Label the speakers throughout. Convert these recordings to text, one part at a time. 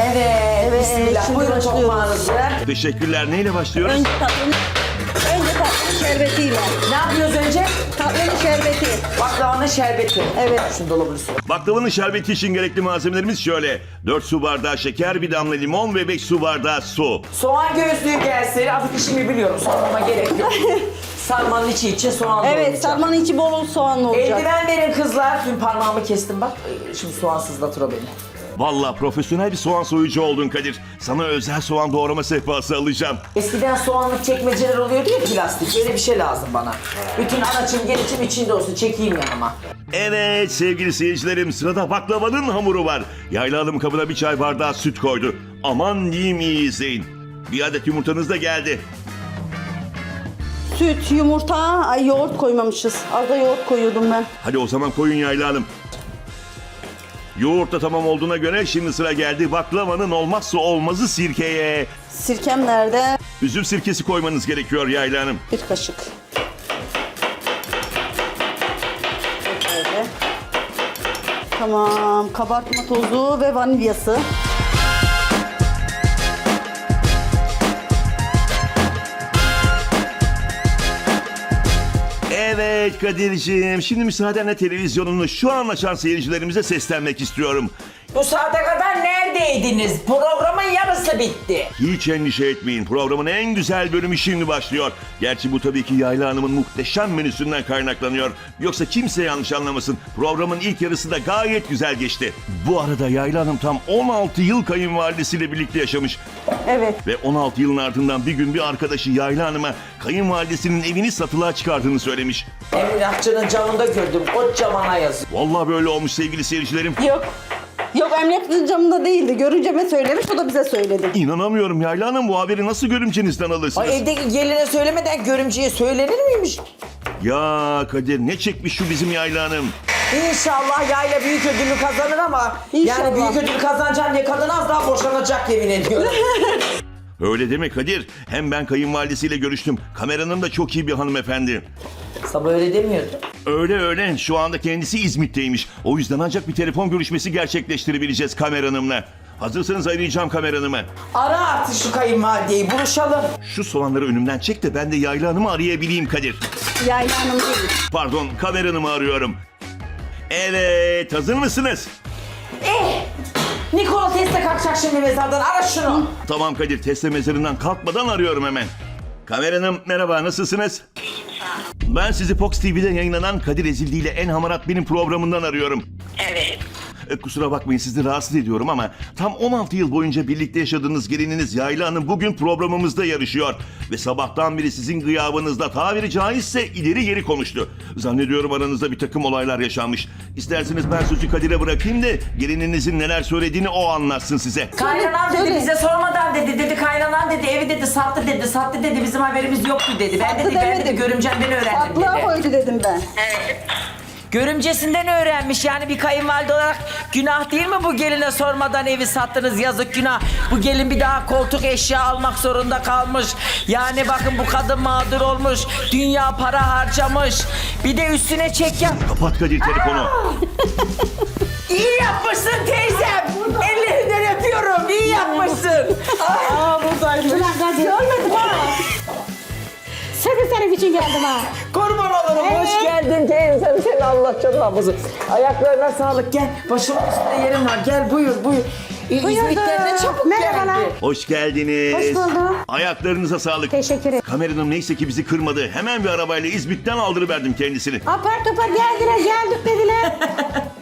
Speaker 1: Evet,
Speaker 2: Evet,
Speaker 1: bismillah.
Speaker 2: şimdi
Speaker 1: Buyurun
Speaker 2: başlıyoruz.
Speaker 1: tokmağınızı.
Speaker 3: Teşekkürler. Neyle başlıyoruz?
Speaker 2: Önce tatlının, önce tatlının şerbetiyle.
Speaker 1: Ne yapıyoruz önce?
Speaker 2: Tatlının şerbeti.
Speaker 1: Baklavanın şerbeti.
Speaker 2: Evet.
Speaker 1: Şunu dolabını su.
Speaker 3: Baklavanın şerbeti için gerekli malzemelerimiz şöyle. 4 su bardağı şeker, bir damla limon ve 5 su bardağı su.
Speaker 1: Soğan gözlüğü gelse artık işimi biliyorum. Sormama gerek yok. Sarmanın içi için soğan
Speaker 2: Evet,
Speaker 1: doğrayacağım.
Speaker 2: sarmanın içi bol soğanlı olacak.
Speaker 1: Eldiven verin kızlar. Dün parmağımı kestim bak. Şimdi soğan sızlatır o beni.
Speaker 3: Vallahi profesyonel bir soğan soyucu oldun Kadir. Sana özel soğan doğrama sehpası alacağım.
Speaker 1: Eskiden soğanlık çekmeceler oluyordu ya plastik. Öyle bir şey lazım bana. Bütün anaçım geniçim içinde olsun. Çekeyim yanıma.
Speaker 3: Evet sevgili seyircilerim sırada baklavanın hamuru var. Yayla Hanım kabına bir çay bardağı süt koydu. Aman diyeyim iyi izleyin. Bir adet yumurtanız da geldi.
Speaker 2: Süt, yumurta, ay yoğurt koymamışız. Az da yoğurt koyuyordum ben.
Speaker 3: Hadi o zaman koyun Yayla Hanım. Yoğurt da tamam olduğuna göre şimdi sıra geldi baklavanın olmazsa olmazı sirkeye.
Speaker 2: Sirkem nerede?
Speaker 3: Üzüm sirkesi koymanız gerekiyor Yayla Hanım.
Speaker 2: Bir kaşık. Tamam, kabartma tozu ve vanilyası.
Speaker 3: Evet Kadir'ciğim şimdi müsaadenle televizyonunu şu an açan seyircilerimize seslenmek istiyorum.
Speaker 1: Bu saate kadar neredeydiniz? Programın yarısı bitti.
Speaker 3: Hiç endişe etmeyin. Programın en güzel bölümü şimdi başlıyor. Gerçi bu tabii ki Yayla Hanım'ın muhteşem menüsünden kaynaklanıyor. Yoksa kimse yanlış anlamasın. Programın ilk yarısı da gayet güzel geçti. Bu arada Yayla Hanım tam 16 yıl kayınvalidesiyle birlikte yaşamış.
Speaker 2: Evet.
Speaker 3: Ve 16 yılın ardından bir gün bir arkadaşı Yayla Hanım'a kayınvalidesinin evini satılığa çıkardığını söylemiş.
Speaker 1: Emlakçının camında gördüm. O camana yazıyor.
Speaker 3: Vallahi böyle olmuş sevgili seyircilerim.
Speaker 2: Yok. Yok emlak camında değildi. Görümceme söylemiş, o da bize söyledi.
Speaker 3: İnanamıyorum Yayla Hanım bu haberi nasıl görümcenizden alırsınız?
Speaker 1: Ay evdeki geline söylemeden görümceye söylenir miymiş?
Speaker 3: Ya Kadir ne çekmiş şu bizim Yayla Hanım?
Speaker 1: İnşallah yayla büyük ödülü kazanır ama
Speaker 2: İnşallah.
Speaker 1: yani büyük ödül kazanacağım diye kadın az daha boşanacak yemin ediyorum.
Speaker 3: Öyle deme Kadir. Hem ben kayınvalidesiyle görüştüm. Kameranın da çok iyi bir hanımefendi.
Speaker 1: Sabah öyle demiyordu.
Speaker 3: Öyle öyle. Şu anda kendisi İzmit'teymiş. O yüzden ancak bir telefon görüşmesi gerçekleştirebileceğiz kameranımla. Hazırsanız arayacağım kameranımı.
Speaker 1: Ara artık şu kayınvalideyi buluşalım.
Speaker 3: Şu soğanları önümden çek de ben de Yayla Hanım'ı arayabileyim Kadir.
Speaker 2: Yayla Hanım değil.
Speaker 3: Pardon kameranımı arıyorum. Evet hazır mısınız?
Speaker 1: Eh! Nikola Tesla kalkacak şimdi mezardan. Ara şunu.
Speaker 3: Tamam Kadir Tesla mezarından kalkmadan arıyorum hemen. Kameranım merhaba nasılsınız? Ben sizi Fox TV'de yayınlanan Kadir Ezildi ile En Hamarat Benim programından arıyorum.
Speaker 4: Evet.
Speaker 3: E, kusura bakmayın sizi rahatsız ediyorum ama tam 16 yıl boyunca birlikte yaşadığınız gelininiz Yayla Hanım bugün programımızda yarışıyor. Ve sabahtan beri sizin gıyabınızda tabiri caizse ileri geri konuştu. Zannediyorum aranızda bir takım olaylar yaşanmış. İsterseniz ben sözü Kadir'e bırakayım da gelininizin neler söylediğini o anlatsın size.
Speaker 1: Kaynanan dedi bize sormadan dedi. Dedi kaynanan dedi evi dedi sattı dedi. Sattı dedi bizim haberimiz yoktu dedi. Ben
Speaker 2: Sattı
Speaker 1: dedi ben dedi
Speaker 2: demedim.
Speaker 1: görümcemden öğrendim
Speaker 2: Aklığa
Speaker 1: dedi.
Speaker 2: koydu dedim ben.
Speaker 1: Görümcesinden öğrenmiş yani bir kayınvalide olarak günah değil mi bu geline sormadan evi sattınız yazık günah. Bu gelin bir daha koltuk eşya almak zorunda kalmış. Yani bakın bu kadın mağdur olmuş. Dünya para harcamış. Bir de üstüne çek yap.
Speaker 3: Kapat Kadir telefonu.
Speaker 1: İyi yapmışsın teyzem. Ellerinden öpüyorum. İyi yapmışsın. Ay.
Speaker 2: Aa buradaymış.
Speaker 5: Ulan gazi senin için geldim ha.
Speaker 1: Kurban olurum. Hoş
Speaker 5: Evet.
Speaker 1: geldin teyzem. Seni Allah canına Ayaklarına sağlık. Gel. Başımın üstünde yerim var. Gel buyur buyur.
Speaker 5: Buyurun.
Speaker 1: İzmit'ten ne çabuk
Speaker 5: Merhabalar.
Speaker 1: geldi.
Speaker 3: Hoş geldiniz.
Speaker 5: Hoş bulduk.
Speaker 3: Ayaklarınıza sağlık.
Speaker 5: Teşekkür ederim.
Speaker 3: Kameranım neyse ki bizi kırmadı. Hemen bir arabayla İzmit'ten aldırıverdim kendisini.
Speaker 5: Apar topar geldiler geldik dediler.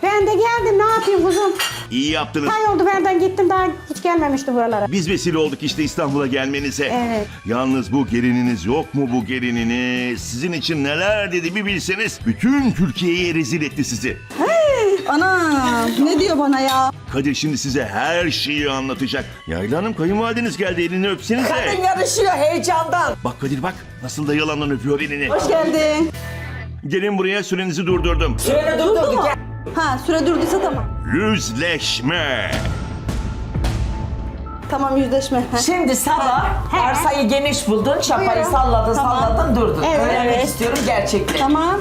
Speaker 5: ben de geldim ne yapayım kuzum.
Speaker 3: İyi yaptınız.
Speaker 5: Ay oldu benden gittim daha hiç gelmemiştim buralara.
Speaker 3: Biz vesile olduk işte İstanbul'a gelmenize.
Speaker 5: Evet.
Speaker 3: Yalnız bu gelininiz yok mu bu gelininiz? Sizin için neler dedi bir bilseniz. Bütün Türkiye'ye rezil etti sizi.
Speaker 2: Ana ne diyor bana ya?
Speaker 3: Kadir şimdi size her şeyi anlatacak. Yayla Hanım kayınvalideniz geldi elini
Speaker 1: Kadın
Speaker 3: öpsenize.
Speaker 1: yarışıyor heyecandan.
Speaker 3: Bak Kadir bak nasıl da yalandan öpüyor elini.
Speaker 2: Hoş geldin.
Speaker 3: Gelin buraya sürenizi durdurdum.
Speaker 1: Şöyle dur dur
Speaker 2: mu? Ha süre durduysa tamam.
Speaker 3: Yüzleşme.
Speaker 2: Tamam yüzleşme.
Speaker 1: Şimdi sabah
Speaker 5: He.
Speaker 1: arsayı geniş buldun, çapayı
Speaker 5: Buyurun.
Speaker 1: salladın,
Speaker 2: Tamam.
Speaker 1: salladın, durdun.
Speaker 5: Evet.
Speaker 1: Öğrenmek
Speaker 2: Evet.
Speaker 1: istiyorum gerçekten.
Speaker 2: Tamam.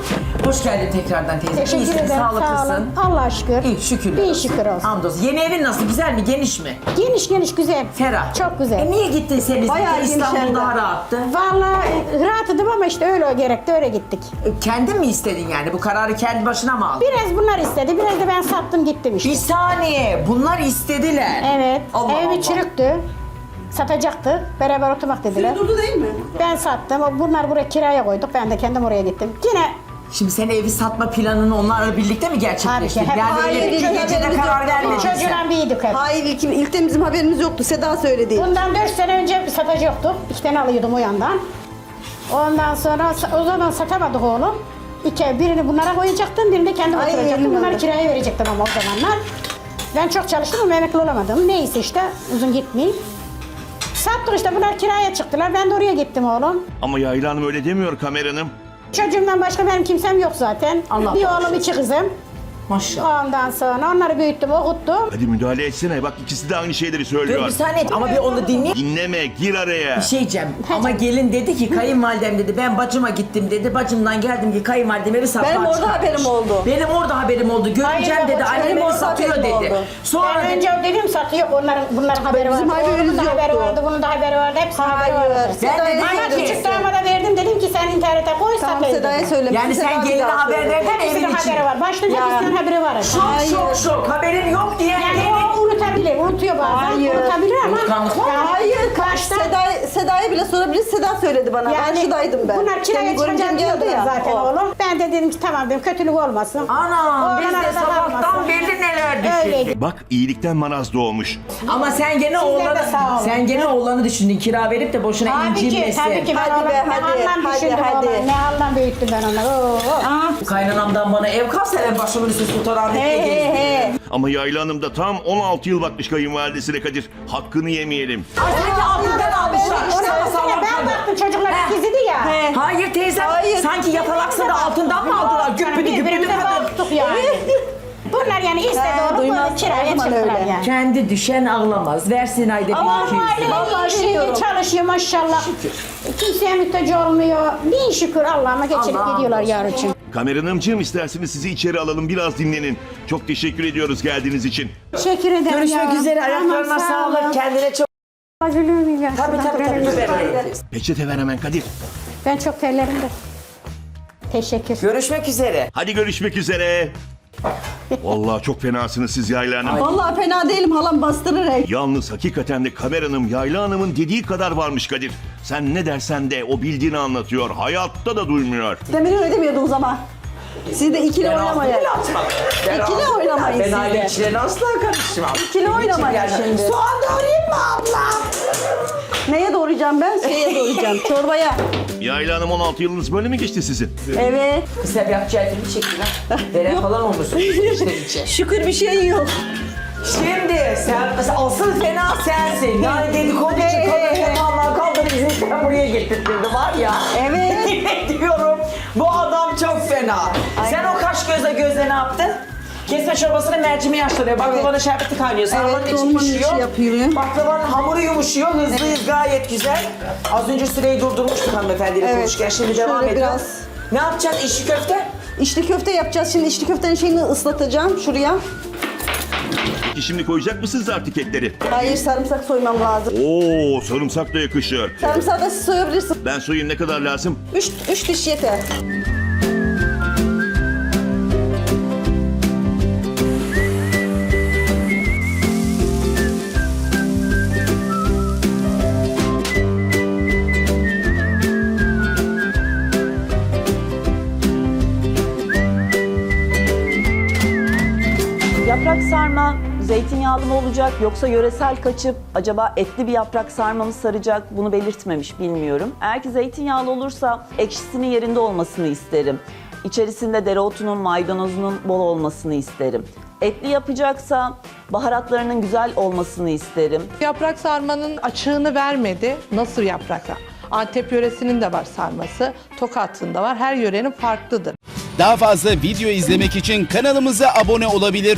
Speaker 1: Hoş geldin tekrardan teyze.
Speaker 5: Teşekkür
Speaker 1: İyisin,
Speaker 5: ederim. Sağ
Speaker 1: sağlıklısın.
Speaker 5: olun. Allah şükür.
Speaker 1: İyi şükür.
Speaker 5: İyi şükür olsun.
Speaker 1: Hamdolsun. Yeni evin nasıl? Güzel mi? Geniş mi?
Speaker 5: Geniş geniş güzel.
Speaker 1: Ferah.
Speaker 5: Çok güzel.
Speaker 1: E niye gittin sen İzmir'e?
Speaker 2: Bayağı
Speaker 1: İstanbul daha rahattı.
Speaker 5: Vallahi e, rahatladım ama işte öyle gerekti öyle gittik.
Speaker 1: E, Kendin mi istedin yani? Bu kararı kendi başına mı aldın?
Speaker 5: Biraz bunlar istedi biraz da ben sattım gittim işte.
Speaker 1: Bir saniye. Bunlar istediler.
Speaker 5: Evet.
Speaker 1: Allah
Speaker 5: Evi
Speaker 1: Allah.
Speaker 5: çürüktü. Satacaktı. Beraber oturmak dediler.
Speaker 2: Durdu değil mi?
Speaker 5: Ben sattım. Bunlar buraya kiraya koyduk. Ben de kendim oraya gittim. Yine
Speaker 1: Şimdi sen evi satma planını onlarla birlikte mi gerçekleştirdin?
Speaker 5: Tabii ki.
Speaker 1: Yani
Speaker 2: Hayır,
Speaker 1: öyle bir
Speaker 2: bizim
Speaker 1: gecede
Speaker 2: haberimiz
Speaker 1: karar
Speaker 2: yok.
Speaker 1: vermedin sen.
Speaker 5: çocuğuna büyüdük hep.
Speaker 2: Hayır ilk, ilkten bizim haberimiz yoktu. Seda söyledi.
Speaker 5: Bundan 4 sene önce bir satıcıyorduk. İki tane alıyordum o yandan. Ondan sonra sa- o zaman satamadık oğlum. İki, birini bunlara koyacaktım, birini de kendim
Speaker 2: Ay,
Speaker 5: oturacaktım. Bunları kiraya verecektim ama o zamanlar. Ben çok çalıştım ama emekli olamadım. Neyse işte uzun gitmeyeyim. Sattık işte bunlar kiraya çıktılar. Ben de oraya gittim oğlum.
Speaker 3: Ama Yayla Hanım öyle demiyor kameranım.
Speaker 5: Çocuğumdan başka benim kimsem yok zaten.
Speaker 1: Allah
Speaker 5: bir oğlum iki kızım.
Speaker 1: Maşallah.
Speaker 5: Ondan sonra onları büyüttüm, okuttum.
Speaker 3: Hadi müdahale etsene. Bak ikisi de aynı şeyleri
Speaker 1: Dur
Speaker 3: söylüyor.
Speaker 1: bir saniye ama bir onu dinle.
Speaker 3: Dinleme, gir araya.
Speaker 1: Bir şey diyeceğim. Ama gelin dedi ki kayınvalidem dedi ben bacıma gittim dedi. Bacımdan geldim ki kayınvalidem evi satmaya
Speaker 2: Benim orada
Speaker 1: çıkartmış.
Speaker 2: haberim oldu.
Speaker 1: Benim orada haberim oldu. Göreceğim
Speaker 5: Hayır,
Speaker 1: dedi.
Speaker 5: babacığım,
Speaker 1: Annem
Speaker 2: benim
Speaker 1: evi
Speaker 2: orada
Speaker 1: satıyor
Speaker 2: haberim
Speaker 1: dedi.
Speaker 2: oldu.
Speaker 1: Sonra
Speaker 5: ben önce dedim satıyor. Onların bunların haberi
Speaker 2: Bizim
Speaker 5: vardı.
Speaker 2: haberimiz
Speaker 5: Onun da haberi
Speaker 2: yoktu.
Speaker 5: vardı, bunun da haberi vardı. Hepsinin haberi
Speaker 2: Hayır.
Speaker 5: vardı.
Speaker 1: Ben
Speaker 2: Seda'ya
Speaker 1: dedim
Speaker 5: Ama
Speaker 1: ki-
Speaker 5: küçük damada verdim dedim ki sen internete koy
Speaker 2: Tamam
Speaker 5: satayım
Speaker 2: Seda'ya
Speaker 5: dedim.
Speaker 2: söylemiş.
Speaker 1: Yani sen geline haber verdin
Speaker 5: Hepsinin
Speaker 1: evin için.
Speaker 5: haberi var. Başlayınca
Speaker 2: Ya.
Speaker 5: hepsinin haberi var.
Speaker 1: Şok şok şok haberin yok diye.
Speaker 5: Yani o unutabilir, unutuyor bazen.
Speaker 2: Hayır.
Speaker 5: Unutabilir ama.
Speaker 1: Unutkanlık var.
Speaker 5: Yani
Speaker 2: Hayır,
Speaker 5: Başta
Speaker 2: Seda, Seda'ya bile sorabiliriz. Seda söyledi bana. ben şuradaydım ben.
Speaker 5: Bunlar kiraya
Speaker 2: geldi
Speaker 5: biliyordu
Speaker 2: ya,
Speaker 5: zaten
Speaker 2: o.
Speaker 5: oğlum. Ben de dedim ki tamam dedim kötülük olmasın.
Speaker 1: Ana
Speaker 5: Oğlan
Speaker 1: biz de
Speaker 5: arada
Speaker 1: sabahtan
Speaker 5: kalmasın.
Speaker 1: beri neler düşündük.
Speaker 3: Bak iyilikten maraz doğmuş.
Speaker 1: Ama sen gene oğlanı,
Speaker 5: sağ olun.
Speaker 1: sen gene oğlanı düşündün. Kira verip de boşuna
Speaker 5: Tabii ki,
Speaker 1: incirmesin.
Speaker 5: tabii ki. Ben
Speaker 2: Hadi
Speaker 5: oğlan,
Speaker 2: be,
Speaker 5: ne
Speaker 2: hadi,
Speaker 5: halden
Speaker 2: hadi,
Speaker 5: düşündüm
Speaker 2: hadi.
Speaker 5: oğlan, Ne halden büyüttüm ben onları. Oo, oo.
Speaker 1: Kaynanamdan bana ev kalsa ben başımın üstü sultanahmet'te
Speaker 2: He he
Speaker 1: gezdim.
Speaker 2: he.
Speaker 3: Ama Yayla Hanım da tam 16 yıl bakmış kayınvalidesine Kadir. Hakkını yemeyelim.
Speaker 1: Ay sanki altından almışlar.
Speaker 5: Ona
Speaker 1: Sana
Speaker 5: baksana,
Speaker 1: salak
Speaker 5: ben
Speaker 1: kadın.
Speaker 5: baktım çocuklar
Speaker 1: He.
Speaker 5: ikiziydi ya.
Speaker 2: He.
Speaker 1: Hayır teyzem
Speaker 2: Hayır.
Speaker 1: sanki yatalaksa da altından mı aldılar? Güppüdü güppüdü
Speaker 5: Birbirimize
Speaker 1: kadın.
Speaker 5: baktık yani. Bunlar yani istedi
Speaker 2: He,
Speaker 5: onu
Speaker 2: duymaz.
Speaker 5: kiraya
Speaker 2: zaman
Speaker 5: çıktılar
Speaker 2: öyle.
Speaker 5: yani.
Speaker 1: Kendi düşen ağlamaz. Versin ayda
Speaker 5: Ama
Speaker 1: bir iki yüz lira.
Speaker 5: aile
Speaker 2: Vallahi
Speaker 5: iyi,
Speaker 2: biliyorum.
Speaker 5: çalışıyor maşallah. Kimseye mühtaç olmuyor. Bin şükür Allah'ıma geçirip gidiyorlar
Speaker 1: olsun.
Speaker 5: yar için.
Speaker 3: Kameranımcığım isterseniz sizi içeri alalım biraz dinlenin. Çok teşekkür ediyoruz geldiğiniz için.
Speaker 5: Teşekkür ederim
Speaker 1: Görüşmek
Speaker 5: ya.
Speaker 1: üzere.
Speaker 5: Tamam,
Speaker 1: Ayaklarına
Speaker 5: sağ olun.
Speaker 1: sağlık. Kendine çok...
Speaker 5: Acılığım ya.
Speaker 1: Tabii tabii tabii. Tabii.
Speaker 3: Peçete ver hemen Kadir.
Speaker 5: Ben çok terlerim de. Teşekkür.
Speaker 1: Görüşmek üzere.
Speaker 3: Hadi görüşmek üzere. Vallahi çok fenasınız siz Yayla Hanım.
Speaker 2: Vallahi fena değilim. Halam bastırır he.
Speaker 3: Yalnız hakikaten de kameranın Yayla Hanım'ın dediği kadar varmış Kadir. Sen ne dersen de o bildiğini anlatıyor. Hayatta da duymuyor.
Speaker 2: Demir öyle demiyordunuz ama. Siz de ikili
Speaker 1: Ben
Speaker 2: oynamayın.
Speaker 1: bile açmam. Ben
Speaker 2: İkili
Speaker 1: ağzımı-
Speaker 2: oynamayın
Speaker 1: Ben
Speaker 2: siz
Speaker 1: aile
Speaker 2: de.
Speaker 1: işlerine asla karışmam.
Speaker 2: İkili oynamayın şimdi.
Speaker 1: Soğan doğrayayım mı abla?
Speaker 2: Neye doğrayacağım ben? Şeye doğrayacağım. Çorbaya.
Speaker 3: Yayla Hanım 16 yılınız böyle mi geçti sizin?
Speaker 2: Evet.
Speaker 1: Sen yapacağı bir şekilde. Dere falan olursun.
Speaker 2: Şükür bir şey yok.
Speaker 1: Şimdi sen asıl fena sensin. Yani dedikodu için kadın yatağından kaldırıp izleyiciler buraya getirtirdi var ya.
Speaker 2: Evet.
Speaker 1: Fena. Sen o kaş göze göze ne yaptın? Kesme çorbasını mercimeği haşlanıyor. Baklavanın şerbeti kaynıyor. Sarmanın içi
Speaker 2: dolmanın içi
Speaker 1: pişiyor.
Speaker 2: yapıyor.
Speaker 1: Baklavanın hamuru yumuşuyor. Hızlıyız gayet güzel. Az önce süreyi durdurmuştuk hanımefendiyle
Speaker 2: Evet.
Speaker 1: konuşurken. Şimdi
Speaker 2: Şöyle
Speaker 1: devam ediyor.
Speaker 2: biraz.
Speaker 1: Ne yapacaksın? İşi köfte?
Speaker 2: İçli köfte yapacağız. Şimdi içli köftenin şeyini ıslatacağım şuraya.
Speaker 3: Şimdi koyacak mısınız artık etleri?
Speaker 2: Hayır sarımsak soymam lazım.
Speaker 3: Oo sarımsak da yakışır.
Speaker 2: Sarımsağı da siz soyabilirsiniz.
Speaker 3: Ben soyayım ne kadar lazım?
Speaker 2: Üç, üç diş yeter.
Speaker 4: Yaprak sarma zeytinyağlı mı olacak yoksa yöresel kaçıp acaba etli bir yaprak sarma mı saracak bunu belirtmemiş bilmiyorum. Eğer ki zeytinyağlı olursa ekşisinin yerinde olmasını isterim. İçerisinde dereotunun, maydanozunun bol olmasını isterim. Etli yapacaksa baharatlarının güzel olmasını isterim.
Speaker 6: Yaprak sarmanın açığını vermedi. Nasıl yaprak? Antep yöresinin de var sarması. Tokat'ın da var. Her yörenin farklıdır.
Speaker 7: Daha fazla video izlemek için kanalımıza abone olabilir.